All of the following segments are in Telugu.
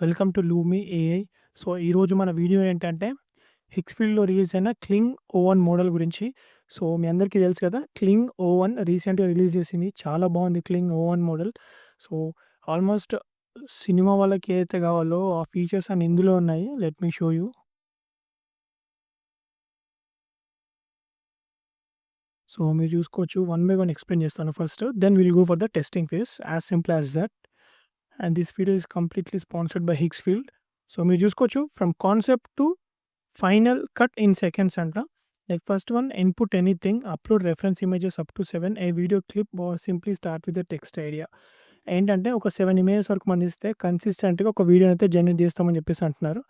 Welcome to Lumi AI. So, ఈరోజు మన వీడియో ఏంటంటే, హిక్స్‌ఫీల్డ్‌లో రిలీజ్ అయిన క్లింగ్ ఓవన్ మోడల్ గురించి. సో, మీ అందరికీ తెలుసు కదా! క్లింగ్ ఓవన్ రీసెంట్‌గా రిలీజ్ చేసింది. చాలా బాగుంది Kling O one model. So, almost cinema వాళ్ళకి ఏదైతే కావాలో ఆ ఫీచర్స్ అన్నీ ఇందులో ఉన్నాయి. Let me show you. So, మీరు చూసుకోవచ్చు. వన్ బై వన్ ఎక్స్‌ప్లెయిన్ చేస్తాను first. Then will go for the testing phase as simple as that and this video is completely sponsored by Higgsfield. So, మీరు చూసుకోవచ్చు. From concept to final cut in seconds అంట. Like first one input anything, upload reference images up to 7 a video clip or simply start with the text idea. ఏంటంటే ఒక 7 ఇమేజెస్ వరకు మనం ఇస్తే కన్సిస్టెంట్‌గా ఒక వీడియోని అయితే జనరేట్ చేస్తామని చెప్పేసి అంటున్నారు.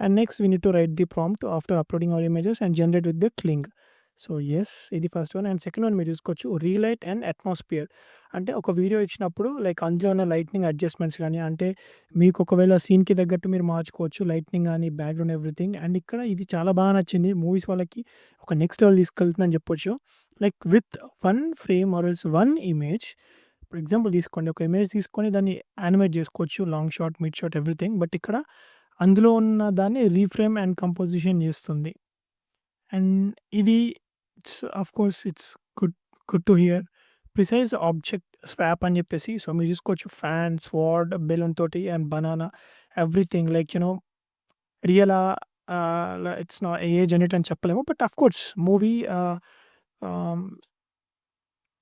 And next we need to write the prompt after uploading our images and generate with the Kling. So, yes ఇది first one. And second one మీరు చూసుకోవచ్చు. Relight and atmosphere. అంటే ఒక వీడియో ఇచ్చినప్పుడు లైక్ అందులో ఉన్న లైట్నింగ్ అడ్జస్ట్‌మెంట్స్ కానీ అంటే మీకు ఒకవేళ సీన్‌కి తగ్గట్టు మీరు మార్చుకోవచ్చు. లైట్నింగ్ కానీ బ్యాక్‌గ్రౌండ్ ఎవ్రీథింగ్. అండ్ ఇక్కడ ఇది చాలా బాగా నచ్చింది. మూవీస్ వాళ్ళకి ఒక నెక్స్ట్ లెవెల్ తీసుకెళ్తుందని చెప్పొచ్చు. Like with one frame or one image for example తీసుకోండి. ఒక ఇమేజ్ తీసుకొని దాన్ని యానిమేట్ చేసుకోవచ్చు. Long shot, mid shot everything. But ఇక్కడ అందులో ఉన్న దాన్ని రీఫ్రేమ్ అండ్ కంపోజిషన్ చేస్తుంది. అండ్ ఇది it's of course it's good good to hear. Precise object swap అని చెప్పేసి సో, మీరు చూసుకోవచ్చు. ఫ్యాన్, స్వార్డ్, బెలూన్ తోటి and banana everything like you know రియలా ah, it's not AI generate అని చెప్పలేము. బట్ ఆఫ్‌కోర్స్ మూవీ ఆహ్, ah,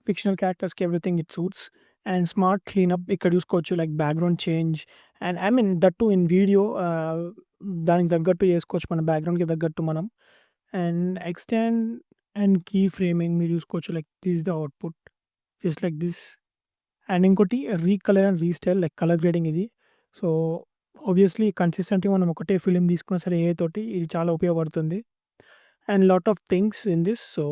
fictional క్యారెక్టర్స్‌కి everything it suits. And smart cleanup ఇక్కడ చూసుకోవచ్చు. Like background change and I mean that too in video ah, దానికి తగ్గట్టు చేసుకోవచ్చు. మన బ్యాక్‌గ్రౌండ్‌కి తగ్గట్టు మనం. And extend and key framing మీరు చూసుకోవచ్చు. Like this the output just like this. And ఇంకోటి recolour and restyle like colour grading ఇది. సో, ఆబ్వియస్‌లీ కన్సిస్టెంట్‌గా మనం ఒకటే ఫిలిం తీసుకున్నా సరే ఏ తోటి ఇది చాలా ఉపయోగపడుతుంది. And lot of things in this. So,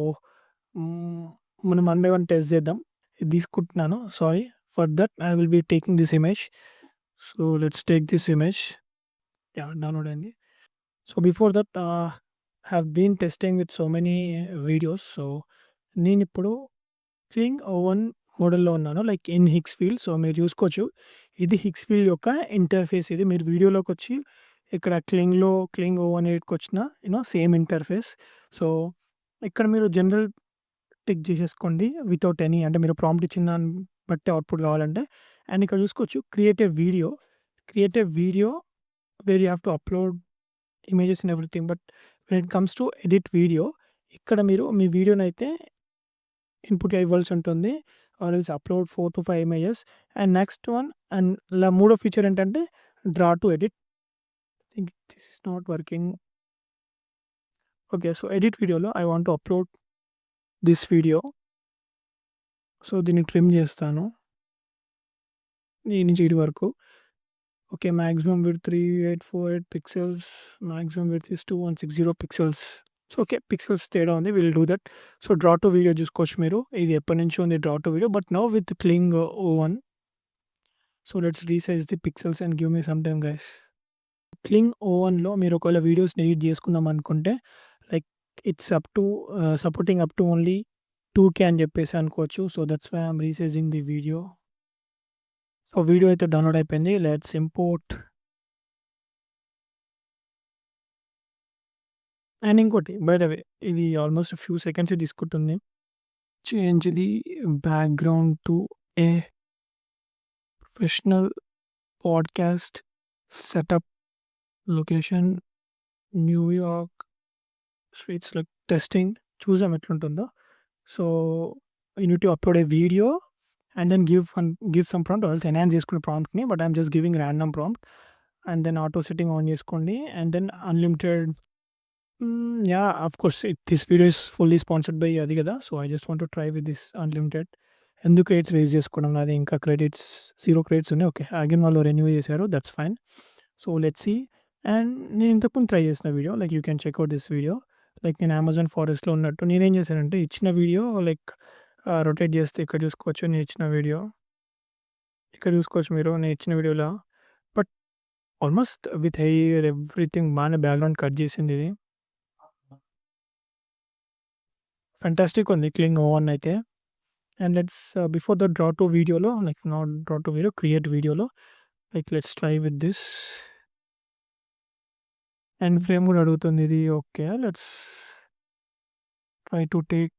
మనం వన్ బై వన్ టెస్ట్ చేద్దాం. ఇది తీసుకుంటున్నాను. Sorry for that I will be taking this image. So, let's take this image. Download అయింది. So, before that have been testing with so many videos. So, నేనిప్పుడు క్లింగ్ ఓవన్ మోడల్‌లో ఉన్నాను. Like in Higgsfield. సో, మీరు చూసుకోవచ్చు. ఇది హిక్స్‌ఫీల్డ్ యొక్క ఇంటర్ఫేస్ ఇది. మీరు వీడియోలోకొచ్చి ఇక్కడ క్లింగ్‌లో Kling O one ఎయిట్‌కొచ్చిన you know same interface. So, ఇక్కడ మీరు జనరల్ టిక్ చేసేసుకోండి. వితౌట్ ఎనీ అంటే మీరు ప్రాంప్ట్ ఇచ్చిన దాన్ని బట్టి అవుట్‌పుట్ కావాలంటే. అండ్ ఇక్కడ చూసుకోవచ్చు. Create a video. Create a video where you have to upload images and everything. But when it comes to edit video ఇక్కడ మీరు మీ వీడియోనైతే ఇన్‌పుట్‌గా ఇవ్వాల్సి ఉంటుంది. Or else upload 4-5 images. And next one and ల మూడో ఫీచర్ ఏంటంటే draw to edit. Think this is not working. Okay. So, edit వీడియోలో I want to upload this video. So, దీన్ని ట్రిమ్ చేస్తాను. ఈ నుంచి ఇటు వరకు. Okay. Maximum width 3848 pixels. Maximum width is 2160 pixels. So, okay. Pixels తేడా ఉంది. Will do that. So, draw to video చూసుకోవచ్చు మీరు. ఇది ఎప్పటినుంచో ఉంది draw to video. But now with Kling O one. So, let's resize the pixels and give me some time guys. Kling ఓవన్లో మీరు ఒకవేళ వీడియోస్‌ని ఎడిట్ చేసుకుందాం అనుకుంటే like it's up to supporting up to only two K అని చెప్పేసి అనుకోవచ్చు. So, that's why I'm resizing the video. So, video అయితే డౌన్‌లోడ్ అయిపోయింది. Let's import. అండ్ ఇంకోటి బై ద వే ఇది ఆల్మోస్ట్ ఫ్యూ సెకండ్స్ తీసుకుంటుంది. Change the background to a professional podcast setup location New York streets like testing చూసాం ఎట్లుంటుందో. So, you need upload a video and then give give some prompt also enhance చేసుకునే ప్రాంప్ట్‌ని. But I just giving random prompt. And then auto setting on చేసుకోండి. And then unlimited yeah of course this video is fully sponsored by అది కదా! So, I just want to try with this unlimited. ఎందుకు క్రెడిట్స్ రేజ్ చేసుకోవడం నాది ఇంకా క్రెడిట్స్ జీరో క్రెడిట్స్ ఉన్నాయి. ఓకే. అగైన్ వాళ్ళు రెన్యూ చేశారు. That's fine. So, let see. And నేను ఇంతకుముందు ట్రై చేసిన video like you can check out this video. Like నేను అమెజాన్ ఫారెస్ట్‌లో ఉన్నట్టు నేనేం చేశానంటే ఇచ్చిన వీడియో లైక్ రొటేట్ చేస్తే ఇక్కడ చూసుకోవచ్చు నేను ఇచ్చిన వీడియో. ఇక్కడ చూసుకోవచ్చు మీరు నేను ఇచ్చిన వీడియోలో. But almost with hair everything బానే బ్యాక్‌గ్రౌండ్ కట్ చేసింది ఇది. ఫెంటాస్టిక్ ఉంది క్లింగ్ ఓ1 అయితే. And let's before the draw to వీడియోలో like not draw to video create వీడియోలో like let's try with this. End frame కూడా అడుగుతుంది ఇది okay let's try to take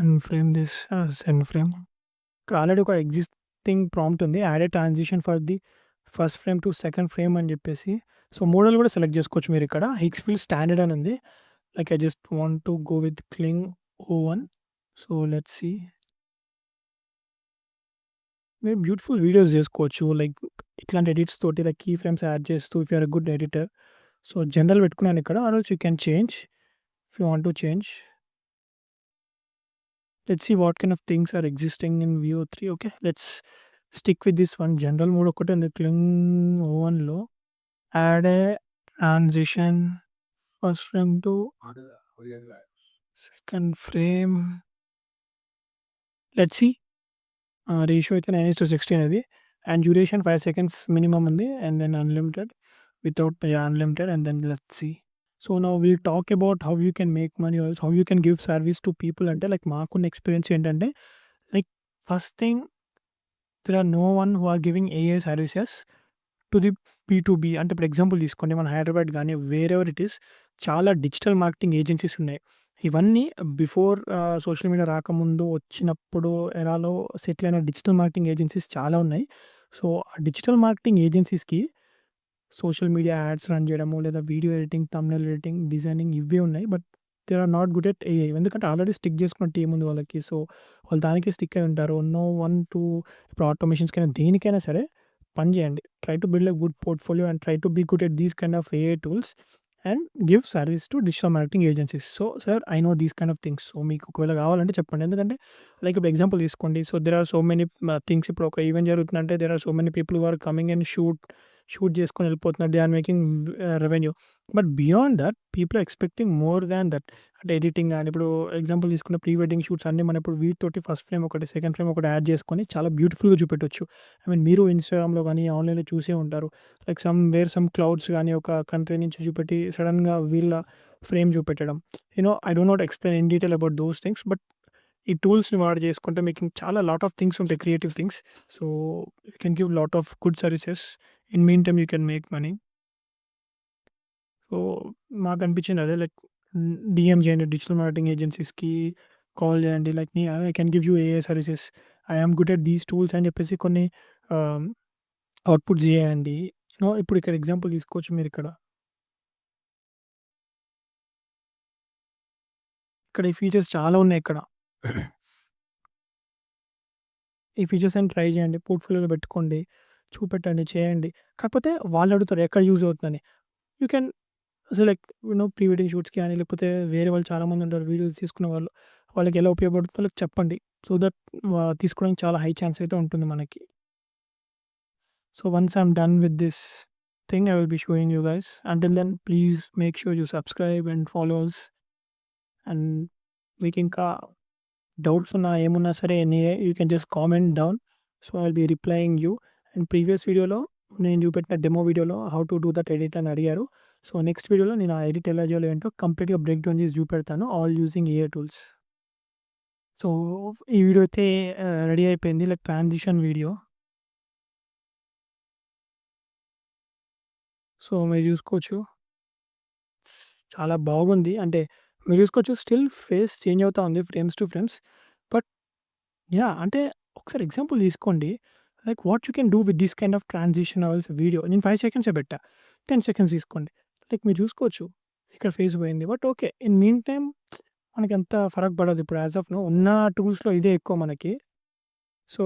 and frame this send frame ఇక్కడ ఆల్రెడీ ఒక ఎగ్జిస్టింగ్ ప్రాంప్ట్ ఉంది. Add a transition for the first frame to second frame అని చెప్పేసి. సో మోడల్ కూడా సెలెక్ట్ చేసుకోవచ్చు మీరు ఇక్కడ. హిక్స్ ఫిల్ స్టాండర్డ్ అని ఉంది. Like I just want to go with Kling O one so let see మీరు బ్యూటిఫుల్ వీడియోస్ చేసుకోవచ్చు. లైక్ ఇట్లాంటి ఎడిట్స్ తోటి లైక్ కీ ఫ్రేమ్స్ యాడ్ చేస్తూ if a good editor so general పెట్టుకున్నాను ఇక్కడ. Also you can change if you want to change let's see what kind of things are existing in Veo three okay let's stick with this one general mode ఒకటి ఉంది క్లింగ్ ఓ వన్లో add a transition first frame to second frame let's see ratio అయితే నైన్ టు సిక్స్టీన్ అది and duration five seconds minimum ఉంది and then unlimited without unlimited and then let's see so now will talk about how you can make money also how you can give service to people అంటే లైక్ మాకున్న ఎక్స్పీరియన్స్ ఏంటంటే like first thing there are no one who are giving a a services to the B to B అంటే ఇప్పుడు ఎగ్జాంపుల్ తీసుకోండి మన హైదరాబాద్ కానీ వేరెవర్ ఇట్ ఈస్ చాలా డిజిటల్ మార్కెటింగ్ ఏజెన్సీస్ ఉన్నాయి. ఇవన్నీ బిఫోర్ సోషల్ మీడియా రాకముందు వచ్చినప్పుడు ఎలాలో సెటిల్ అయిన డిజిటల్ మార్కెటింగ్ ఏజెన్సీస్ చాలా ఉన్నాయి. సో ఆ డిజిటల్ మార్కెటింగ్ ఏజెన్సీస్కి సోషల్ మీడియా యాడ్స్ రన్ చేయడము లేదా video editing thumbnail editing designing ఇవే ఉన్నాయి. But they are not good at AI ఎందుకంటే ఆల్రెడీ స్టిక్ చేసుకున్న టీం ఉంది వాళ్ళకి. సో వాళ్ళు దానికే స్టిక్ అయి ఉంటారు. నో వన్ టూ ఇప్పుడు ఆటోమేషన్స్కైనా దేనికైనా సరే పని చేయండి. Try to build a good portfolio and try to be good at these kind of AI tools and give service to digital marketing agencies. So sir I know these kind of things. So మీకు ఒకవేళ కావాలంటే చెప్పండి. ఎందుకంటే లైక్ ఇప్పుడు ఎగ్జాంపుల్ తీసుకోండి. So there are so many things ఇప్పుడు ఒక ఈవెంట్ జరుగుతుందంటే there are so many people are coming and shoot shoot చేసుకొని వెళ్ళిపోతున్నారు they are making revenue but beyond that people expecting more than that అంటే ఎడిటింగ్ కానీ ఇప్పుడు ఎగ్జాంపుల్ తీసుకున్న ప్రీ వెడ్డింగ్ షూట్స్ అన్నీ మనం ఇప్పుడు వీటితోటి ఫస్ట్ ఫ్రేమ్ ఒకటి సెకండ్ ఫ్రేమ్ ఒకటి యాడ్ చేసుకొని చాలా బ్యూటిఫుల్గా చూపెట్టవచ్చు ఐ మీన్ మీరు ఇన్స్టాగ్రామ్లో కానీ ఆన్లైన్లో చూసే ఉంటారు. Like somewhere some clouds కానీ ఒక కంట్రీ నుంచి చూపెట్టి సడన్గా వీళ్ళ ఫ్రేమ్ చూపెట్టడం. You know I don't not explain in detail about those things but ఈ టూల్స్ని వాడి చేసుకుంటే మీకు చాలా లాట్ ఆఫ్ థింగ్స్ ఉంటాయి creative things so you can give lot of good services in meantime you can make money so మాకు అనిపించింది అదే లైక్ డిఎం చేయండి డిజిటల్ మార్కెటింగ్ ఏజెన్సీస్కి కాల్ చేయండి. లైక్ నీ I can give you a a services I am good at these tools అని చెప్పేసి కొన్ని అవుట్పుట్ చేయండి. యూనో ఇప్పుడు ఇక్కడ ఎగ్జాంపుల్ తీసుకోవచ్చు మీరు ఇక్కడ. ఇక్కడ ఈ ఫీచర్స్ చాలా ఉన్నాయి ఇక్కడ. ఈ ఫీచర్స్ అని ట్రై చేయండి పోర్ట్ఫోలియోలో పెట్టుకోండి. చూపెట్టండి చేయండి. కాకపోతే వాళ్ళు అడుగుతారు ఎక్కడ యూజ్ అవుతుందని. యూ కెన్ అసలు like you know pre wedding షూట్స్కి కానీ లేకపోతే వేరే వాళ్ళు చాలామంది ఉంటారు వీడియోస్ తీసుకునే వాళ్ళు వాళ్ళకి ఎలా ఉపయోగపడుతుందో వాళ్ళకి చెప్పండి. సో దట్ తీసుకోవడానికి చాలా హై ఛాన్స్ అయితే ఉంటుంది మనకి. So once I'm done with this thing I will be showing you guys. Until then please make sure you subscribe and followers and మీకు ఇంకా డౌట్స్ ఉన్నా ఏమున్నా సరే any you can just comment down. So I will be replying you. And previous వీడియోలో నేను చూపెట్టిన డెమో వీడియోలో how to do that edit అని అడిగారు. సో నెక్స్ట్ వీడియోలో నేను ఆ ఎడిట్ ఎలా చేయాలో ఏంటో కంప్లీట్గా బ్రేక్ డౌన్ చేసి చూపెడతాను all using AI tools. So ఈ వీడియో అయితే రెడీ అయిపోయింది. Like transition video. సో మీరు చూసుకోవచ్చు. చాలా బాగుంది. అంటే మీరు చూసుకోవచ్చు స్టిల్ ఫేస్ చేంజ్ అవుతూ ఉంది frames to frames. But yeah అంటే ఒకసారి ఎగ్జాంపుల్ తీసుకోండి. Like what you can do with this kind of transition also video నేను ఫైవ్ సెకండ్సే పెట్టా టెన్ సెకండ్స్ తీసుకోండి. లైక్ మీరు చూసుకోవచ్చు. ఇక్కడ ఫేస్ పోయింది. But okay in mean time మనకి అంత ఫరక్ పడదు ఇప్పుడు. యాజ్ ఆఫ్ నో ఉన్న టూల్స్లో ఇదే ఎక్కువ మనకి. సో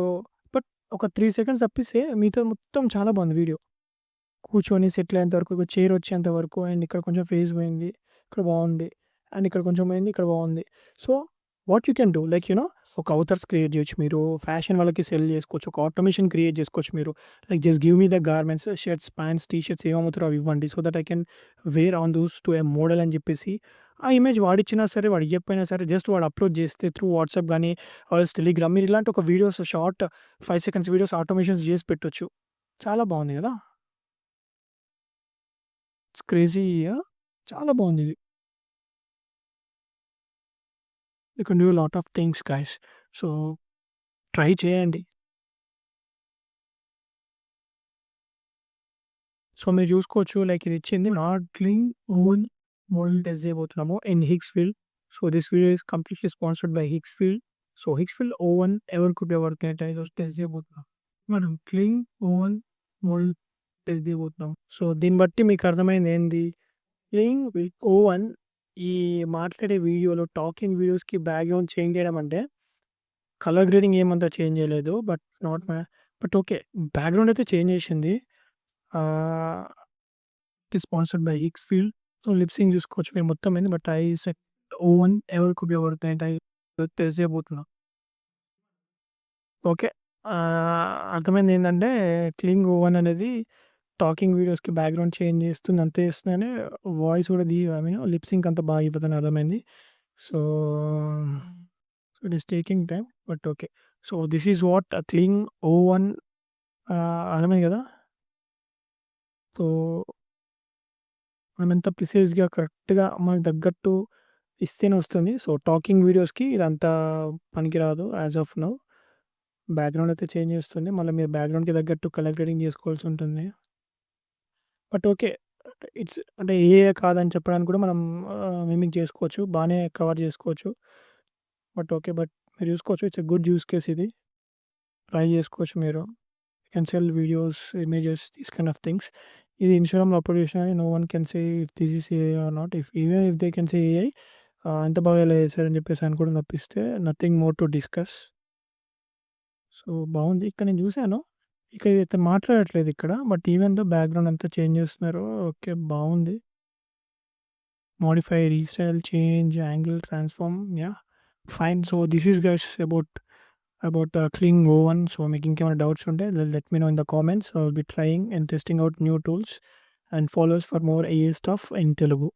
బట్ ఒక త్రీ సెకండ్స్ తప్పిస్తే మీతో మొత్తం చాలా బాగుంది వీడియో కూర్చొని సెటిల్ అయ్యేంత వరకు చైర్ వచ్చేంత వరకు అండ్ ఇక్కడ కొంచెం ఫేస్ పోయింది. ఇక్కడ బాగుంది. అండ్ ఇక్కడ కొంచెం పోయింది. ఇక్కడ బాగుంది. So what you can do? Like you know ఒక అవుతర్స్ క్రియేట్ చేయొచ్చు మీరు ఫ్యాషన్ వాళ్ళకి సెల్ చేసుకోవచ్చు ఒక ఆటోమేషన్ క్రియేట్ చేసుకోవచ్చు మీరు. Like just give me the garments shirts pants T shirts ఏమవుతారో అవి ఇవ్వండి so that I can wear on those to a model అని చెప్పేసి. ఆ ఇమేజ్ వాడిచ్చినా సరే వాడు చెప్పైనా సరే జస్ట్ వాడు అప్లోడ్ చేస్తే త్రూ వాట్సాప్ కానీ టెలిగ్రామ్ మీరు ఇలాంటి ఒక videos short five seconds videos automations చేసి పెట్టొచ్చు. చాలా బాగుంది కదా? ఇట్స్ క్రేజీ చాలా బాగుంది ఇది. You can do lot of things guys so try చేయండి సో, మీరు చూసుకోవచ్చు లైక్ ఇది ఇచ్చింది not Kling O one model test చేయబోతున్నాము in Higgsfield. So, this video is completely sponsored by Higgsfield. So, Higgsfield O one ever could ever can ఈరోజు టెస్ట్ చేయబోతున్నాం. మనం Kling O one model test చేయబోతున్నాం. సో, దీన్ని బట్టి మీకు అర్థమైంది ఏంది? క్లీన్ విత్ ఓవెన్ ఈ మాట్లాడే వీడియోలో టాకింగ్ వీడియోస్‌కి బ్యాక్‌గ్రౌండ్ చేంజ్ చేయడం అంటే కలర్ గ్రేడింగ్ ఏమంత చేంజ్ చేయలేదు. బట్ నాట్ మ్యా బట్ ఓకే. బ్యాక్‌గ్రౌండ్ అయితే చేంజ్ చేసింది. ఆహ్, it is sponsored by Higgsfield. So, lip sync చూసుకోవచ్చు మీరు మొత్తం అయింది. But I set O one ఎవరికి could ever can I okay. Ah, అర్థమైంది ఏంటంటే క్లీన్ ఓవెన్ అనేది టాకింగ్ వీడియోస్‌కి బ్యాక్‌గ్రౌండ్ చేంజ్ చేస్తుంది. అంతే చేస్తుంది గానీ వాయిస్ కూడా the I mean lip sync అంతా బాగా అయిపోతుందని అర్థమైంది. So, so, it is taking time but okay. So, this is what Kling O one ah, అర్థమైంది కదా! సో మనం ఎంత ప్రిసైజ్‌గా కరెక్ట్‌గా మనకు తగ్గట్టు ఇస్తేనే వస్తుంది. సో, టాకింగ్ వీడియోస్‌కి ఇదంతా పనికిరాదు యాస్ ఆఫ్ నౌ. బ్యాక్‌గ్రౌండ్ అయితే చేంజ్ చేస్తుంది. మళ్ళీ మీరు బ్యాక్‌గ్రౌండ్‌కి తగ్గట్టు కలర్ గ్రేడింగ్ చేసుకోవాల్సి ఉంటుంది. But okay. ఇట్స్ అంటే ఏఐ కాదని చెప్పడానికి కూడా మనం ఆహ్, మిమిక్ చేసుకోవచ్చు. బానే కవర్ చేసుకోవచ్చు. But okay. బట్ మీరు చూసుకోవచ్చు it's a good use case ఇది. ట్రై చేసుకోవచ్చు మీరు. You can sell videos, images these kind of things. ఇది ఇన్‌స్టాగ్రామ్‌లో అప్‌లోడ్ చేసినా no one can say if this is AI or not. If even if they can say AI ah, ఎంత బాగా ఎలా చేశారని చెప్పేసి కూడా తప్పిస్తే nothing more to discuss. So, బావుంది. ఇక్కడ నేను చూశాను ఇక్కడ ఇతను మాట్లాడట్లేదు ఇక్కడ. బట్ ఈవెన్ దో బ్యాక్‌గ్రౌండ్ అంతా చేంజ్ చేస్తున్నారు. ఓకే. బావుంది. Modify, restyle, change, angle, transform yeah! Fine. So, this is guys about about ah, Kling O one. So, మీకు ఇంకేమైనా డౌట్స్ ఉంటే let me know in the comments. I will be trying and testing out new tools and follow us for more AI stuff in Telugu.